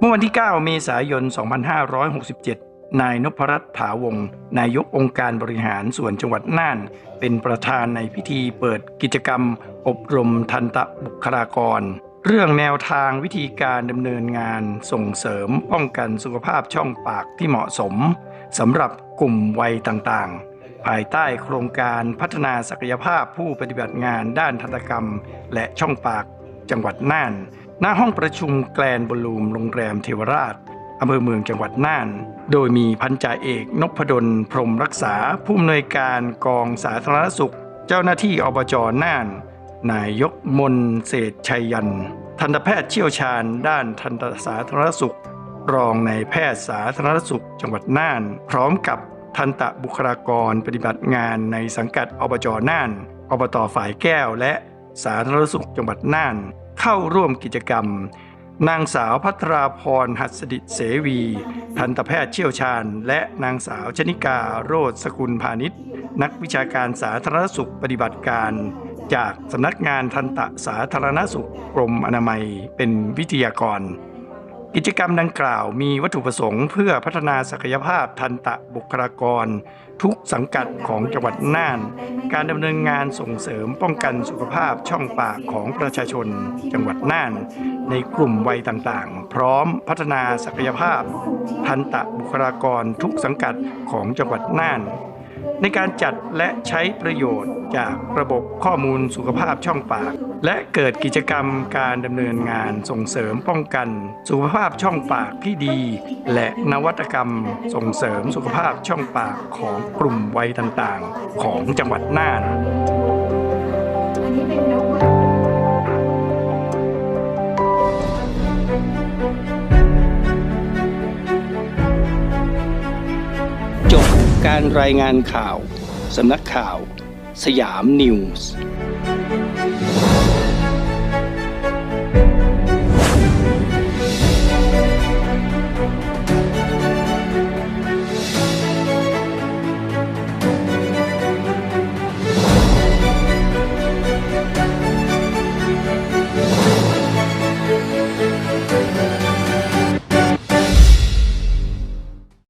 เมื่อวันที่ 9 เมษายน 2567 นายนพรัตน์ถาวง นายกองค์การบริหารส่วนจังหวัดน่าน เป็นประธานในพิธีเปิดกิจกรรม อบรมทันตบุคลากร เรื่องแนวทางวิธีการดำเนินงานส่งเสริมป้องกันสุขภาพช่องปากที่เหมาะสมสำหรับกลุ่มวัยต่างๆ ภายใต้โครงการพัฒนาศักยภาพผู้ปฏิบัติงานด้านทันตกรรม และช่องปากจังหวัดน่าน หน้าห้องประชุมแกลนบอลลูมโรงแรมเทวราชอำเภอเมืองจังหวัดน่าน โดยมีพันจ่าเอกนพดล พรมรักษา ผู้อำนวยการกองสาธารณสุข เจ้าหน้าที่อบจน่าน นายกมนเศรษฐชัยยัน ทันตแพทย์เชี่ยวชาญ ด้านทันตสาธารณสุข รองนายแพทย์สาธารณสุข จังหวัดน่าน พร้อมกับทันตบุคลากรปฏิบัติงานในสังกัดอบจน่าน อบตฝ่ายแก้วและสาธารณสุขจังหวัดน่าน เข้าร่วมกิจกรรม นางสาวพัทราพรหัสดิตเสวี ทันตแพทย์เชี่ยวชาญ และนางสาวชนิกาโรธสกุลพาณิชย์นักวิชาการสาธารณสุขปฏิบัติการ จากสำนักงานทันตสาธารณสุขกรมอนามัยเป็นวิทยากร กิจกรรมดังกล่าวมีวัตถุประสงค์เพื่อพัฒนาศักยภาพทันตบุคลากร ทุกสังกัดของจังหวัดน่าน การดำเนินงานส่งเสริมป้องกันสุขภาพช่องปากของประชาชนจังหวัดน่าน ในกลุ่มวัยต่างๆ พร้อมพัฒนาศักยภาพ ทันตบุคลากรทุกสังกัดของจังหวัดน่าน ในการจัดและใช้ประโยชน์จากระบบข้อมูลสุขภาพช่องปาก และเกิดกิจกรรมการดำเนินงานส่งเสริมป้องกัน สุขภาพช่องปากที่ดี และนวัตกรรมส่งเสริมสุขภาพช่องปากของกลุ่มวัยต่างๆ ของจังหวัดน่านอันนี้เป็นนก การรายงานข่าว สำนักข่าว สยามนิวส์